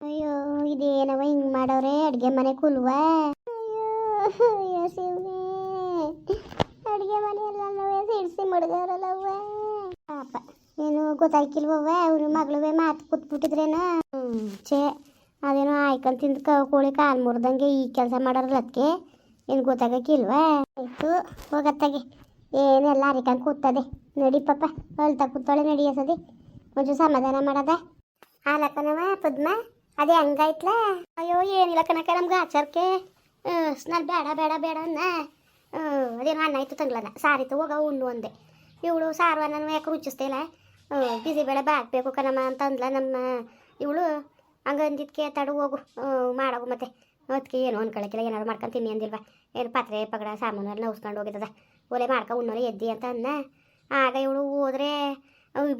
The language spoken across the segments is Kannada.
ಅಯ್ಯೋ, ಇದೇನವ ಹಿಂಗ್ ಮಾಡವ್ರೆ ಅಡ್ಗೆ ಮನೆ ಕುಲ್ವ? ಅಯ್ಯೋ ಅಯ್ಯೋ, ಶಿವನೇ. ಅಡ್ಗೆ ಮನೆ ಎಲ್ಲ ಸಿಡ್ಸಿ ಪಾಪ, ಏನು ಗೊತ್ತಾಯ್ಕಿಲ್ವವ್ವ? ಅವ್ರ ಮಗಳುವೆ ಮಾತು ಕೂತ್ಬಿಟ್ಟಿದ್ರೇನ? ಛೇ, ಅದೇನೋ ಆಯ್ಕೊಂಡ್ ತಿಂದು ಕೋಳಿ ಕಾಲು ಮುರಿದಂಗೆ ಈ ಕೆಲಸ ಮಾಡೋರಲ್ಲ ಅದಕ್ಕೆ ಏನು ಗೊತ್ತಾಗಕ್ಕಿಲ್ವಾ ಆಯ್ತು, ಹೋಗತ್ತಾಗೆ. ಏನೆಲ್ಲ ಅರಿಕಂಗೆ ಕೂತದೆ. ನಡಿ ಪಾಪ ಹೊಲ್ತಾ ಕೂತಾಳೆ ನಡಿಯಸದಿ. ಒಂಚೂರು ಸಮಾಧಾನ ಮಾಡದ. ಹಾಲಕ್ಕನವ, ಪದ್ಮ? ಅದೇ ಹಂಗಾಯ್ತ್ಲ ಅಯ್ಯೋ, ಏನಿಲ್ಲ ಕನಕ ನಮ್ಗೆ ಆಚಾರಕ್ಕೆ ನಾನು ಬೇಡ ಬೇಡ ಬೇಡ ಅನ್ನ ಅದೇನು ಅನ್ನ ಆಯ್ತು ತಂಗ್ಲನ ಸಾರಿತ್ತು ಹೋಗ, ಉಣ್ಣು ಅಂದೆ. ಇವಳು ಸಾರು ಅನ್ನ ಯಾಕೆ ಹ್ಞೂ ಬಿಸಿ ಬೇಳೆ ಬಾಕ್ಬೇಕು ಕಣಮ್ಮ ಅಂತ ಅಂದ್ಲ ನಮ್ಮ ಇವಳು. ಹಂಗೆ ಅಂದಿದ್ಕೆ, ತಡು, ಹೋಗು. ಮಾಡೋಗು ಮತ್ತೆ. ಅದಕ್ಕೆ ಏನು ಅನ್ಕೊಳಕಿಲ್ಲ, ಏನಾದ್ರು ಮಾಡ್ಕೊಂಡು ತಿನ್ನಿ ಅಂದಿಲ್ವಾ. ಏನು ಪಾತ್ರೆ, ಪಗಡ, ಸಾಮಾನು ಎಲ್ಲ ಉಸ್ಕೊಂಡು ಹೋಗಿದ್ದದ. ಒಲೆ ಮಾಡ್ಕೊ ಉಣ್ಣೋರೆ ಎದ್ದಿ ಅಂತ ಅನ್ನ ಆಗ ಇವಳು ಹೋದ್ರೆ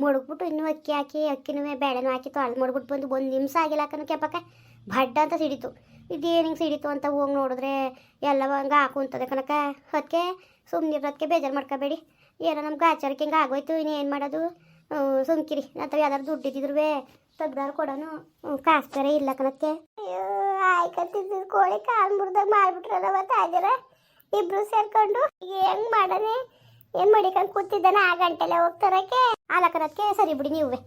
ಮಡಗ್ಬಿಟ್ಟು ಇನ್ನೂ ಅಕ್ಕಿ ಹಾಕಿ, ಅಕ್ಕಿನೂ ಬೇಳೆನೂ ಹಾಕಿ ತೊಳೆದು ಮಾಡ್ಬಿಟ್ಟು ಬಂದು ಒಂದು ನಿಮಿಷ ಆಗಿಲ್ಲ ಕಣ ಕೆಪ್ಪಕ್ಕ ಭಡ್ಡ ಅಂತ ಸಿಡಿತು. ಇದೇನು ಹಿಂಗೆ ಸಿಡಿತು ಅಂತ ಹೋಗಿ ನೋಡಿದ್ರೆ ಎಲ್ಲ ಹಂಗೆ ಹಾಕುಂತದೆ ಕನಕ ಅದಕ್ಕೆ ಸುಮ್ಮನಿರೋದಕ್ಕೆ ಬೇಜಾರು ಮಾಡ್ಕೋಬೇಡಿ. ಏನೋ ನಮ್ಗೆ ಆಚಾರಕ್ಕೆ ಹಿಂಗೆ ಆಗೋಯ್ತು ಇನ್ನೇನು ಮಾಡೋದು? ಸುಮ್ಕಿರಿ. ಅಥವಾ ಯಾವ್ದಾರು ದುಡ್ಡು ಇದ್ದಿದ್ರು ತೆಗ್ದಾರು ಕೊಡೋನು. ಕಾಸ್ತಾರೆ ಇಲ್ಲ ಕಣಕ್ಕೆ. ಅಯ್ಯೋ ಆಯ್ಕತ್ತಿದ್ದು ಕೋಳಿ ಕಾಲು ಮುರಿದಾಗ ಮಾಡ್ಬಿಟ್ರಲ್ಲವ ತಾಜರ ಇಬ್ರು ಸೇರ್ಕೊಂಡು ಹೆಂಗೆ ಮಾಡನೆ? ಏನ್ ಮಾಡಿಕೊಂಡು ಕೂತಿದ್ದಾನೆ? ಆ ಗಂಟೆಲೆ ಹೋಗ್ತಾರಕ್ಕೆ? ಆಲಕರಕ್ಕೆ ಸರಿ ಬಿಡಿ ನೀವೇ.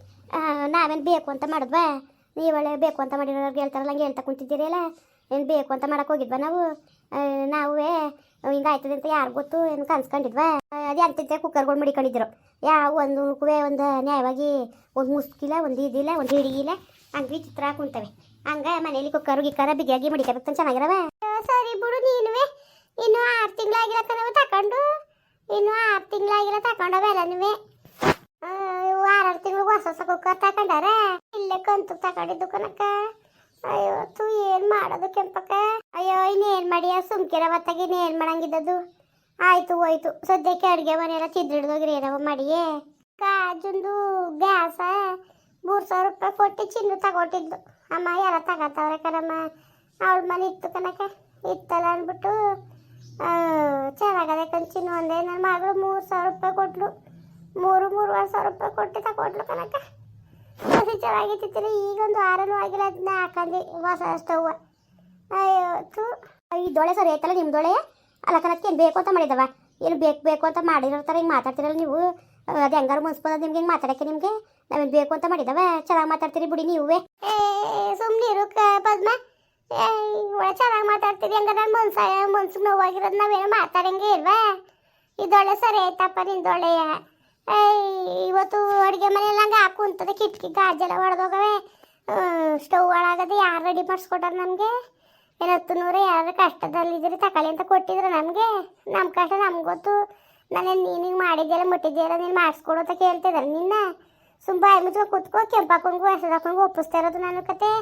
ನಾವೇನು ಬೇಕು ಅಂತ ಮಾಡಿದ್ವಾ? ನೀವಳೆ ಬೇಕು ಅಂತ ಮಾಡಿರೋರ್ಗೆ ಹೇಳ್ತಾರಲ್ಲ, ಹಂಗೆ ಹೇಳ್ತಾ ಕುಂತಿದ್ದೀರಲ್ಲ? ಏನು ಬೇಕು ಅಂತ ಮಾಡಕ್ ಹೋಗಿದ್ವಾ ನಾವು? ನಾವೇ ಹಿಂಗಾಯ್ತದೆ ಅಂತ ಯಾರು ಗೊತ್ತು? ಏನು ಕನ್ಸ್ಕೊಂಡಿದ್ವಾ? ಅದೇ ಅಂತಿದ್ದೆ ಕುಕ್ಕರ್ಗಳು ಮಡಿಕೊಂಡಿದ್ರು. ಯಾವ ಒಂದು ಒಂದು ನ್ಯಾಯವಾಗಿ ಒಂದು ಮುಸ್ಕಿಲ್ಲ ಒಂದು ಇದಿಲ್ಲ ಒಂದು ಹಿಡಿಗಿಲ್ಲ ಹಂಗೆ ಚಿತ್ರ ಕುಂತವೆ. ಹಂಗೆ ಮನೇಲಿ ಕುಕ್ಕರು ಗಿಕ್ಕರ ಬಿಗಿಯಾಗಿ ಮಡಿಕಬೇಕು ಚೆನ್ನಾಗಿರವ? ಸರಿ ಬಿಡು ನೀನುವೆ. ಇನ್ನು ಆರು ತಿಂಗಳಾಗಿಲ್ಲ ನಾವು ತಕೊಂಡು. ಇನ್ನು ಆರು ತಿಂಗಳಾಗಿಲ್ಲ ತಗೊಂಡವೆಲ್ಲ ನೀವೇ ಆರಾರು ತಿಂಗಳು ಹೊಸ ಹೊಸ ಕುಕ್ಕರ್ ತಗೊಂಡಾರ ಇಲ್ಲೇ ಕಂತು ತಗೊಂಡಿದ್ದು ಕನಕ ಅಯ್ಯೋ, ತು ಏನು ಮಾಡೋದು ಕೆಂಪಕ್ಕ. ಅಯ್ಯೋ ಇನ್ನೇನು ಮಾಡಿ? ಸುಮ್ಕಿರ ಹೊತ್ತಾಗಿ ಇನ್ನೇನು ಮಾಡಂಗಿದ್ದದು? ಆಯ್ತು, ಹೋಯ್ತು. ಸದ್ಯಕ್ಕೆ ಅಡುಗೆ ಮನೆಯೆಲ್ಲ ಎಲ್ಲ ಚಿದ್ರಿಡ್ದೋಗ್ರಿ ಏನವ ಮಾಡಿಯೇ. ಕಾಜುಂದು ಗ್ಯಾಸ ಮೂರು ಸಾವಿರ ರೂಪಾಯಿ ಕೊಟ್ಟು ಚಿನ್ನು ತಗೊಟ್ಟಿದ್ದು ಅಮ್ಮ, ಯಾರ ತಗೋತಾವ್ರೆ ಕರಮ್ಮ ಅವಳ ಮನೆ ಇತ್ತು ಕನಕ ಇತ್ತಲ್ಲ ಅಂದ್ಬಿಟ್ಟು ಚೆನ್ನಾಗದೆ ಕಂಚಿನ ಒಂದೇ ನನ್ನ ಮಗಳು ಮೂರು ಸಾವಿರ ರೂಪಾಯಿ ಕೊಟ್ಲು. ಮೂರು, ಮೂರುವರೆ ಸಾವಿರ ರೂಪಾಯಿ ಕೊಟ್ಟು ತಗೊಟ್ಲು ಕನಕ ಅದು ಚೆನ್ನಾಗಿತ್ತು ಈಗ ಒಂದು ಆರನೂ ಆಗಿಲ್ಲ ಅದನ್ನ ಹಾಕಂದು. ಹೊಸ ಸ್ಟವ್. ಅಯ್ಯೋ ಈ ದೊಳೆ ಸರ್ ಐತಲ್ಲ ನಿಮ್ಮ ದೊಳೆ? ಅಲ್ಲ ಕನಕ್ಕೆ ಏನು ಬೇಕು ಅಂತ ಮಾಡಿದವ? ಏನು ಬೇಕು ಬೇಕು ಅಂತ ಮಾಡಿರೋ ಹಿಂಗೆ ಮಾತಾಡ್ತಿರಲ್ಲ ನೀವು? ಅದು ಹೆಂಗಾರು ಮುನ್ಸ್ಬೋದ ನಿಮ್ಗೆ, ಹಿಂಗೆ ಮಾತಾಡೋಕ್ಕೆ ನಿಮಗೆ? ನಾವೇನು ಬೇಕು ಅಂತ ಮಾಡಿದವ? ಚೆನ್ನಾಗಿ ಮಾತಾಡ್ತೀರಿ ಬಿಡಿ ನೀವೇ. ಏ ಸುಮ್ಮನೆ ಇರು ಪದ್ಮ. ಚೆನ್ನಾಗಿ ಮಾತಾಡ್ತೀರಿ ಹಂಗ ನನ್ನ ಮನ್ಸ, ಮನ್ಸು ನೋವಾಗಿರೋದು ನಾವೇನು ಮಾತಾಡಂಗೆ ಇಲ್ವಾ? ಇದೊಳ್ಳೆ ಸರಿ ಆಯ್ತಪ್ಪ ನಿಂದೊಳ್ಳೆಯ ಇವತ್ತು ಅಡುಗೆ ಮನೆಯಲ್ಲ ಹಂಗೆ ಹಾಕು ಕಿಟಕಿ ಗಾಜೆಲ್ಲ ಹೊಡೆದೋಗವೆ ಸ್ಟವ್ ಒಳಗದೆ ಯಾರು ರೆಡಿ ಮಾಡಿಸ್ಕೊಟ್ಟಾರ ನಮಗೆ? ಏನತ್ತು ನೂರ ಯಾರು ಕಷ್ಟದಲ್ಲಿದ್ದೀರಿ ತಕಳಿ ಅಂತ ಕೊಟ್ಟಿದ್ರು ನಮಗೆ. ನಮ್ಮ ಕಷ್ಟ ನಮ್ಗೆ ಗೊತ್ತು. ನಾನೇನು ನೀನು ಹಿಂಗೆ ಮುಟ್ಟಿದ್ಯಲ್ಲ, ನೀನು ಮಾಡಿಸ್ಕೊಡು ಅಂತ ಕೇಳ್ತಿದ್ದಾರೆ ನಿನ್ನ. ಸುಮ್ಮ ಬಾಯಿ ಮುಚ್ಚ ಕೂತ್ಕೋ ಕೆಂಪಾಕೊಂಡು ಹೆಸರು ಹಾಕೊಂಡು ಒಪ್ಪಿಸ್ತಾ ಇರೋದು ನನ್ನ ಕತೆ.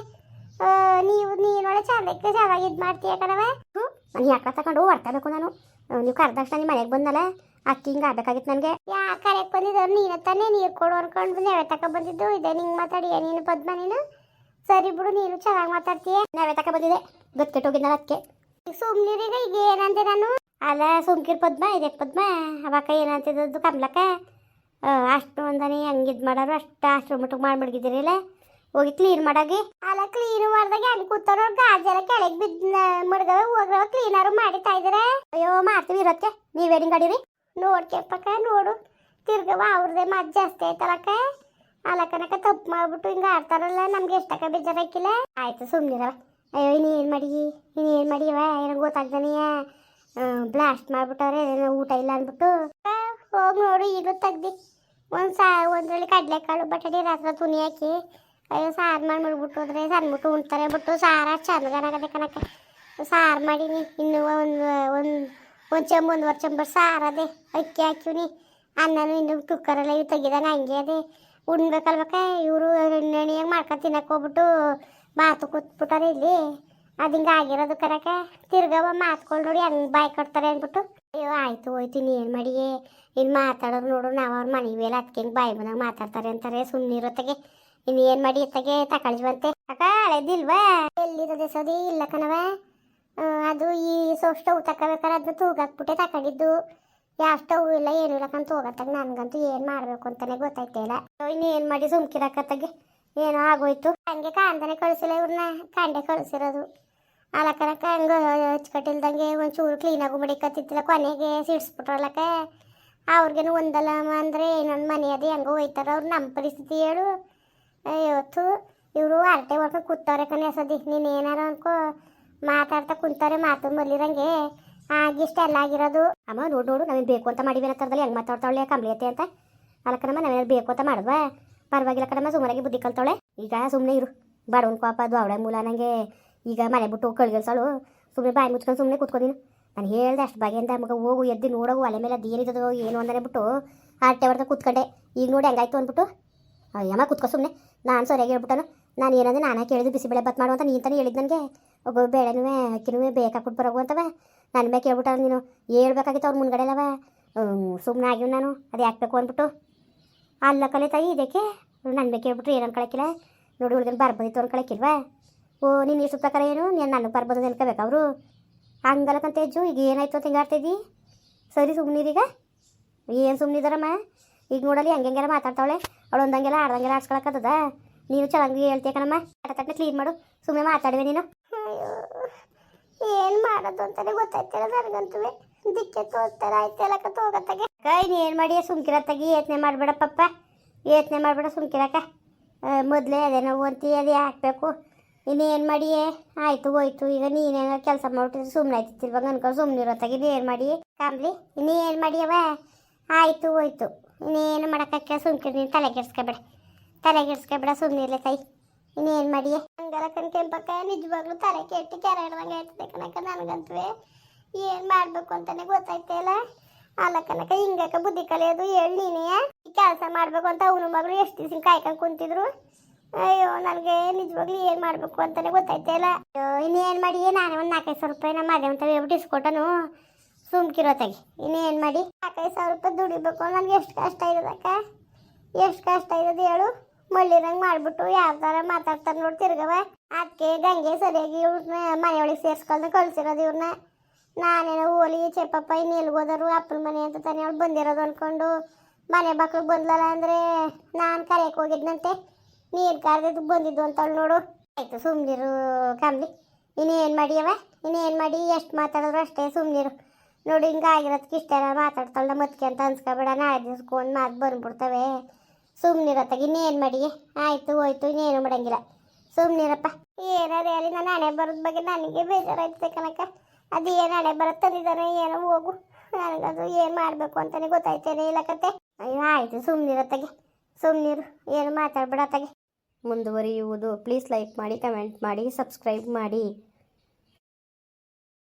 ನೀವು ನೀನೊಳೆ ಚಂದಕ್ಕೆ ಚೆನ್ನಾಗಿ ಇದು ಮಾಡ್ತೀಯ ಕಣವ ಹ್ಞೂ ನಾನು ಯಾಕೆ ತಗೊಂಡು ಹೊಡ್ತಬೇಕು ನಾನು. ನೀವು ಕರೆದಕ್ಷಣ ನಿಮ್ಮ ಮನೆಗೆ ಬಂದಲ್ಲ ಅಕ್ಕಿ ಹಿಂಗೆ ಆಗ್ಬೇಕಾಗಿತ್ತು ನನಗೆ. ಯಾ ಕರೆಗೆ ಬಂದಿದ್ದವ್ರು ನೀನು ತಾನೇ ನೀರು ಕೊಡು ಅನ್ಕೊಂಡು ನೆವೆ ತಕ ಬಂದಿದ್ದು. ಇದೆ ನಿಂಗೆ ಮಾತಾಡಿ ನೀನು ಪದ್ಮ ನೀನು? ಸರಿ ಬಿಡು ನೀನು ಚೆನ್ನಾಗಿ ಮಾತಾಡ್ತೀಯ? ನಾವೇ ತಕ ಬಂದಿದೆ ಗೊತ್ತೆಟ್ಟೋಗಿದ್ದಲ್ಲ ಅದಕ್ಕೆ ಸುಮ್ಮನಿರೀಗ ಈಗ ಏನಂತೆ ನಾನು? ಅಲ್ಲ ಸುಮ್ಕಿರ್ ಪದ್ಮ ಇದೆ ಪದ್ಮ ಅವಾಗ ಏನಂತಿದ್ದು ಕಮ್ಲಕ್ಕ. ಅಷ್ಟು ಒಂದನೇ ಹಂಗಿದ್ ಮಾಡೋರು ಅಷ್ಟು ಅಷ್ಟು ಮಟ್ಟಿಗೆ ಮಾಡ್ಬಿಡ್ಗಿದ್ದೀರಿಲ್ಲ ಹೋಗಿ ಕ್ಲೀನ್ ಮಾಡಾಗಿ. ಅಲ್ಲ ಕ್ಲೀನ್ ಮಾಡ್ದಾಗ ಹೆಂಗ್ ಕೂತಾರ ಗಾಜೆಲ್ಲ ಕೆಳಗೆ ಬಿದ್ದ ಮಡ್ಗವ ಹೋಗ್ರವ ಕ್ಲೀನಾರು ಮಾಡಿತಾ ಇದಾರೆ. ಅಯ್ಯೋ, ಮಾಡ್ತೀವಿ ಇರತ್ತೆ ನೀವೇನಿಂಗ್ ಅಡಿರಿ ನೋಡ್ಕೆಪ್ಪಕ್ಕ ನೋಡು. ತಿರ್ಗವ ಅವ್ರದೇ ಮತ್ ಜಾಸ್ತಿ ಆಯ್ತಲಕ್ಕ ಅಲಕ್ಕನಕ ತಪ್ಪು ಮಾಡ್ಬಿಟ್ಟು ಹಿಂಗ ಆಡ್ತಾರಲ್ಲ, ನಮ್ಗೆ ಎಷ್ಟಕ್ಕ ಬೇಜಾರಾಕಿಲ್ಲ ಆಯ್ತು, ಸುಮ್ನಿರವ. ಅಯ್ಯೋ, ಇನ್ನೇನ್ ಮಾಡಿ ಇನ್ನೇನ್ ಮಾಡಿವ ಏನೋ ಗೊತ್ತಾಗ್ದಾನೆಯ ಬ್ಲಾಸ್ಟ್ ಮಾಡ್ಬಿಟ್ಟವ್ರೆ, ಏನೋ ಊಟ ಇಲ್ಲ ಅಂದ್ಬಿಟ್ಟು. ಹೋಗಿ ನೋಡು, ಈಗಲೂ ತೆಗ್ದಿ. ಒಂದು ಸಾ, ಒಂದ್ರಲ್ಲಿ ಕಡಲೆಕಾಳು, ಬಟಾಣಿ ರಾತ್ರಿ ತುನಿ ಹಾಕಿ. ಅಯ್ಯೋ, ಸಾರು ಮಾಡಿ ಮಾಡಿಬಿಟ್ಟು ಹೋದ್ರೆ ಸಣ್ಬಿಟ್ಟು ಉಣ್ತಾರೆ, ಬಿಟ್ಟು ಸಾರು ಚಂದಗನಾಗದೆ ಕನಕ ಸಾರು ಮಾಡೀನಿ, ಇನ್ನು ಒಂದು ಒಂದು ಒಂದು ಚೆಂಬು ಒಂದುವರೆ ಚಂಬರ್ ಸಾರು ಅದೇ, ಅಕ್ಕಿ ಹಾಕಿವ್ನಿ ಅನ್ನನು ಇನ್ನು ಕುಕ್ಕರಲ್ಲಿ ಇವು ತೆಗಿದಾನ ಹಂಗೆ ಅದೇ. ಉಣ್ಬೇಕಲ್ಬೇಕ ಇವರು ಎಣ್ಣೆಯಾಗ ಮಾಡ್ಕೊಂಡು ತಿನ್ನಕ್ಕೆ ಹೋಗ್ಬಿಟ್ಟು ಮಾತು ಕೂತ್ಬಿಟ್ಟಾರೆ ಇಲ್ಲಿ. ಅದು ಹಿಂಗೆ ಆಗಿರೋದು ಕನಕ ತಿರ್ಗವ ಮಾತ್ಕೊಂಡು ನೋಡಿ ಹಂಗೆ ಬಾಯ್ ಕಟ್ತಾರೆ ಅಂದ್ಬಿಟ್ಟು, ಅಯ್ಯೋ, ಆಯ್ತು ಹೋಯ್ತೀನಿ ಏನು ಮಾಡಿ ಇನ್ನು ಮಾತಾಡೋರು ನೋಡು, ನಾವು ಅವ್ರ ಮನೆ ಮೇಲೆ ಅದಕ್ಕೆ ಹಿಂಗೆ ಬಾಯಿ ಬಂದಾಗ ಮಾತಾಡ್ತಾರೆ ಅಂತಾರೆ ಸುಮ್ಮನಿರೋತ್ತಗೆ ಇನ್ನು ಏನ್ ಮಾಡಿ ಎತ್ತಗೆ ಬಂತೆ ಅಕ್ಕ ಹಳೆದಿಲ್ವಾ ಎಲ್ಲಿರೋದೆ ಇಲ್ಲ ಕಣವ ಅದು ಈ ಸೊ ಸ್ಟವ್ ತಗೋಬೇಕಾದ್ರೆ ಅದನ್ನ ತೂಗಾಕ್ಬಿಟ್ಟೆ ತಕೊಂಡಿದ್ದು ಯಾವ ಸ್ಟವ್ ಇಲ್ಲ, ಏನು ಇಲ್ಲ ಕಂತ ಹೋಗತ್ತಾಗ ನನ್ಗಂತೂ ಏನು ಮಾಡಬೇಕು ಅಂತಾನೆ ಗೊತ್ತಾಯ್ತೇ ಇಲ್ಲ. ಇನ್ನು ಏನು ಮಾಡಿ ಸುಮ್ಕಿರಕತ್ತಾಗೆ ಏನೋ ಆಗೋಯ್ತು. ಹಂಗೆ ಕಾಂದನೆ ಕಳಿಸಿಲ್ಲ ಇವ್ರನ್ನ. ಕಂಡೆ ಕಳಿಸಿರೋದು. ಅಲಕನಕ ಹಂಗೆ ಹಚ್ಕಟ್ಟಿಲ್ದಂಗೆ ಒಂಚೂರು ಕ್ಲೀನಾಗು ಮಡಿಕತ್ತಿತ್ತಿಲ್ಲ ಕೊನೆಗೆ ಸಿಡ್ಸ್ಬಿಟ್ರಲ್ಲಕ ಅವ್ರಿಗೇನು ಒಂದಲ್ಲ ಅಂದರೆ ಇನ್ನೊಂದು ಮನೆ ಅದೇ ಹೆಂಗೋ ಹೋಯ್ತಾರ. ಅವ್ರು ನಮ್ಮ ಪರಿಸ್ಥಿತಿ ಹೇಳು. ಇವತ್ತು ಇವರು ಅರಟೆ ಹೊಡ್ಕೊಂಡು ಕೂತವ್ರೆ ಕಣೆ ಸದಿ ನೀನು ಏನಾರು ಅನ್ಕೋ. ಮಾತಾಡ್ತಾ ಕುಂತಾರೆ ಮಾತು ಮಲ್ಲಿರಂಗೆ. ಆಗಿಷ್ಟೆಲ್ಲ ಆಗಿರೋದು. ಅಮ್ಮ, ನೋಡು ನೋಡು ನಮಗೆ ಬೇಕು ಅಂತ ಮಾಡಿವೆ ತರದಲ್ಲಿ ಹೆಂಗೆ ಮಾತಾಡ್ತಾಳೆ ಕಂಬ್ಲಿಯತೆ ಅಂತ. ಅಲ್ಲ ಕಣಮ್ಮ ಬೇಕು ಅಂತ ಮಾಡಿದ್ವಾ? ಪರವಾಗಿಲ್ಲ ಕಣಮ್ಮ ಸುಮ್ಮನೆಗೆ ಬುದ್ಧಿ ಕಲ್ತಾಳೆ ಈಗ ಸುಮ್ಮನೆ ಇರು. ಬಡವನ್ ಪಾಪ ಅದು, ಅವಳೆ ಮೂಲ ನನಗೆ ಈಗ ಮನೆ ಬಿಟ್ಟು ಕಳ್ಗಿಲ್ಸಳು ಸುಮ್ಮನೆ ಬಾಯಿ ಮುಚ್ಕೊಂಡು ಸುಮ್ಮನೆ ಕೂತ್ಕೊಂಡಿನಿ ನಾನು. ಹೇಳ್ದೆ ಅಷ್ಟು ಬಗೆಯಿಂದ ಮಗ ಹೋಗು, ಎದ್ದು ನೋಡೋ ಅಲೆ ಮೇಲೆ ಅದು ಏನಿದ್ದದೋ ಏನು ಅಂದನೆ ಬಿಟ್ಟು ಆಟೆ ಹೊಡೆದ ಕೂತ್ಕೊಂಡೆ. ಈಗ ನೋಡಿ ಹೆಂಗಾಯ್ತು ಅಂದ್ಬಿಟ್ಟು. ಅಯ್ಯಮ್ಮ, ಕೂತ್ಕೊ ಸುಮ್ಮನೆ ನಾನು ಸೊರೆಗೆ ಹೇಳ್ಬಿಟ್ಟನು. ನಾನು ಏನಂದ್ರೆ ನಾನೇ ಕೇಳಿದ್ದು ಬಿಸಿಬೇಳೆ ಬತ್ ಮಾಡು ಅಂತ ನೀನು ತಾನೇ ಹೇಳಿದ್ದು ನನಗೆ. ಒಬ್ಬ ಬೇಳೆನೂ ಅಕ್ಕಿನೂ ಬೇಕಾಕ್ಬಿಟ್ಟು ಬರೋಗು ಅಂತವ. ನನ್ನ ಮೇಲೆ ಕೇಳ್ಬಿಟ್ಟ ನೀನು ಹೇಳ್ಬೇಕಾಗಿತ್ತು ಅವ್ರ ಮುಂದ್ಗಡೆ ಅಲ್ಲವ ಸುಮ್ಮನೆ ಆಗಿವ್ ನಾನು, ಅದು ಹಾಕ್ಬೇಕು ಅಂದ್ಬಿಟ್ಟು. ಅಲ್ಲ ಕಲೆ ತಾಯಿ, ಇದಕ್ಕೆ? ನನ್ನ ಮೇಲೆ ಕೇಳ್ಬಿಟ್ರು ಏನು ಅನ್ಕೊಳಕ್ಕಿಲ್ಲ. ನೋಡಿ ಹುಡುಗನ ಬರ್ಬೋದಿತ್ತು ಅನ್ಕೊಳಕ್ಕಿಲ್ವಾ? ಓ, ನೀನು ಇಷ್ಟು ಪ್ರಕಾರ ಏನು? ನೀನು ನನಗೆ ಬರ್ಬೋದು ಅನ್ಕೋಬೇಕು ಅವರು. ಹಂಗಲಕ್ಕಂತ ಹೆಜ್ಜು ಈಗ ಏನಾಯ್ತು ಅಂತ ಹಿಂಗಾಡ್ತಿದ್ದಿ ಸರಿ ಸುಮ್ಮನಿರೀಗ ಏನು ಸುಮ್ಮನಿದಾರಮ್ಮ ಈಗ ನೋಡಲಿ, ಹಂಗೆಂಗೆಲ್ಲ ಮಾತಾಡ್ತಾವಳೆ. ಅವಳು ಒಂದಂಗೆಲ್ಲ ಆಡ್ದಂಗೆಲ್ಲ ಆಡ್ಸ್ಕೊಳಕ್ಕದ ನೀನು ಚೆನ್ನಾಗಿ ಹೇಳ್ತೀಯ ಕಣಮ್ಮ. ತಟ್ಟ ಕ್ಲೀನ್ ಮಾಡು. ಸುಮ್ಮನೆ ಮಾತಾಡುವೆ ನೀನು. ಏನು ಮಾಡೋದು ಅಂತಾನೆ ಗೊತ್ತಾಯ್ತಿಲ್ಲ ನನಗಂತೂ. ದಿಕ್ಕೆ ತೋರ್ತಾರೆ ಆಯ್ತಲ್ಲ ತೋಗತ್ತಾಗೆ. ಕೈ ನೀ ಏನು ಮಾಡಿ ಸುಮ್ಕಿರತ್ತಾಗಿ ಯತ್ನೆ ಮಾಡಬೇಡ ಪಪ್ಪ. ಯತ್ನೆ ಮಾಡಬೇಡ ಸುಮ್ಕಿರಕ್ಕ. ಮೊದಲೇ ಅದೇ ನೋವು ಅಂತೀ ಅದೇ ಹಾಕ್ಬೇಕು. ಇನ್ನೇನು ಮಾಡಿಯೇ? ಆಯ್ತು ಹೋಯ್ತು. ಈಗ ನೀನೇನೋ ಕೆಲಸ ಮಾಡ್ಬಿಟ್ಟಿದ್ರೆ ಸುಮ್ಮನೆ ಇವಾಗ ಅನ್ಕೊಂಡು ಸುಮ್ಮನೆ ಇರೋತ್ತಾಗಿ ಏನು ಮಾಡಿ ಕಾಮ್ಲಿ ಇನ್ನೇನು ಮಾಡಿಯವ ಆಯ್ತು ಹೋಯ್ತು. ಇನ್ನೇನು ಮಾಡೋಕ್ಕೆ ಸುಮ್ಕಿರಿ ನೀನು ತಲೆ ಕೆಡ್ಸ್ಕೊಬೇಡ. ತಲೆ ಕೆಡ್ಸ್ಕೊಬೇಡ ಸುಮ್ಮನೆ ತಾಯಿ. ಇನ್ನೇನು ಮಾಡಿ ಹಂಗಲ್ಲ ಕಣ್ ಕೆಂಪಕ್ಕ, ನಿಜವಾಗ್ಲೂ ತಲೆ ಕೆಟ್ಟು ಕೆರೆ ಹಿಡ್ದಂಗೆ ಆಯ್ತದೆ ಕಣಕ್ಕ ನನಗಂತೂ ಏನು ಮಾಡಬೇಕು ಅಂತಲೇ ಗೊತ್ತಾಯ್ತಲ್ಲ ಅಲ್ಲ ಕನಕ ಹಿಂಗಕ್ಕ ಬುದ್ಧಿ ಕಲಿಯೋದು ಹೇಳಿ ನೀನೇ. ಕೆಲಸ ಮಾಡಬೇಕು ಅಂತ ಅವನು ಮಗಳು ಎಷ್ಟು ದಿವಸ ಕಾಯ್ಕೊಂಡು ಕುಂತಿದ್ರು. ಅಯ್ಯೋ, ನನಗೆ ನಿಜವಾಗ್ಲೂ ಏನು ಮಾಡಬೇಕು ಅಂತಲೇ ಗೊತ್ತಾಯ್ತಾ ಇಲ್ಲ. ಅಯ್ಯೋ, ಇನ್ನೇನು ಮಾಡಿ ನಾನೇ ಒಂದು ನಾಲ್ಕೈದು ಸಾವಿರ ರೂಪಾಯಿ ನಮ್ಮ ಮದುವೆ ಅಂತ ಹೇಳ್ಬಿಟ್ಟು ಇಸ್ಕೊಟ್ಟನು. ಸುಮ್ಕಿರೋತ್ತಾಗಿ ಇನ್ನೇನು ಮಾಡಿ? ನಾಲ್ಕೈದು ಸಾವಿರ ರೂಪಾಯಿ ದುಡಿಬೇಕು. ನನಗೆ ಎಷ್ಟು ಕಷ್ಟ ಇರೋದಕ್ಕ ಎಷ್ಟು ಕಷ್ಟ ಇರೋದು ಹೇಳು. ಮಳ್ಳಿರಂಗೆ ಮಾಡ್ಬಿಟ್ಟು ಯಾವ ಥರ ಮಾತಾಡ್ತಾರೆ ನೋಡಿ ತಿರ್ಗವ ಅದಕ್ಕೆ ಗಂಗೆ ಸರಿಯಾಗಿ ಇವ್ರನ್ನ ಮನೆಯೊಳಗೆ ಸೇರಿಸ್ಕೊಂಡು ಕಳಿಸಿರೋದು ಇವ್ರನ್ನ ನಾನೇನೋ ಓಲಿ ಚೆಪ್ಪಪ್ಪ ಇನ್ನು ಅಪ್ಪನ ಮನೆ ಅಂತ ತಾನೇ ಅವಳು ಬಂದಿರೋದು ಅಂದ್ಕೊಂಡು ಮನೆ ಬಾಕ್ಲಿಗೆ ಬಂದ್ಲಲ್ಲ ಅಂದರೆ ನಾನು ಕರೆಯಕ್ಕೆ ಹೋಗಿದ್ನಂತೆ. ನೀರು ಕರೆದಿದ್ದು ಬಂದಿದ್ದು ಅಂತವಳು ನೋಡು. ಆಯಿತು ಸುಮ್ಮನಿರು ಕಂಬ್ಲಿ ಇನ್ನೇನು ಮಾಡಿಯವ ಇನ್ನೇನು ಮಾಡಿ? ಎಷ್ಟು ಮಾತಾಡಿದ್ರು ಅಷ್ಟೇ ಸುಮ್ಮನಿರು ನೋಡಿ, ಹಿಂಗೆ ಆಗಿರೋದಕ್ಕೆ ಇಷ್ಟೆಲ್ಲ ಮಾತಾಡ್ತಾಳೆ ಮತ್ಕೆ ಅಂತ ಅನ್ಸ್ಕೊಬೇಡ, ನಾಳೆ ದಿವ್ಸಕ್ಕೆ ಒಂದು ಮಾತು ಬಂದ್ಬಿಡ್ತವೆ. ಸುಮ್ಮನಿರತ್ತಾಗ ಇನ್ನೇನು ಮಾಡಿ ಆಯಿತು, ಹೋಯ್ತು, ಇನ್ನೇನು ಮಾಡಂಗಿಲ್ಲ. ಸುಮ್ಮನಿರಪ್ಪ ಏನಾದ್ರೆ ಅಲ್ಲಿ ನಾನು ಹಣೆ ಬರೋದ್ ಬಗ್ಗೆ ನನಗೆ ಬೇಜಾರಾಯ್ತದೆ ಕನಕ ಅದು ಏನು ಹಣೆ ಬರೋ ಏನೋ, ಹೋಗು. ನನಗದು ಏನು ಮಾಡಬೇಕು ಅಂತಲೇ ಗೊತ್ತಾಯ್ತೇನೆ ಇಲ್ಲ ಕತೆ. ಅಯ್ಯೋ, ಆಯಿತು ಸುಮ್ಮನಿರತ್ತಾಗೆ ಸುಮ್ಮನಿರು ಏನು ಮಾತಾಡ್ಬೇಡ ಅತ್ತಾಗೆ. ಮುಂದುವರಿಯುವುದು ಪ್ಲೀಸ್ ಲೈಕ್ ಮಾಡಿ ಕಮೆಂಟ್ ಮಾಡಿ ಸಬ್ಸ್ಕ್ರೈಬ್ ಮಾಡಿ.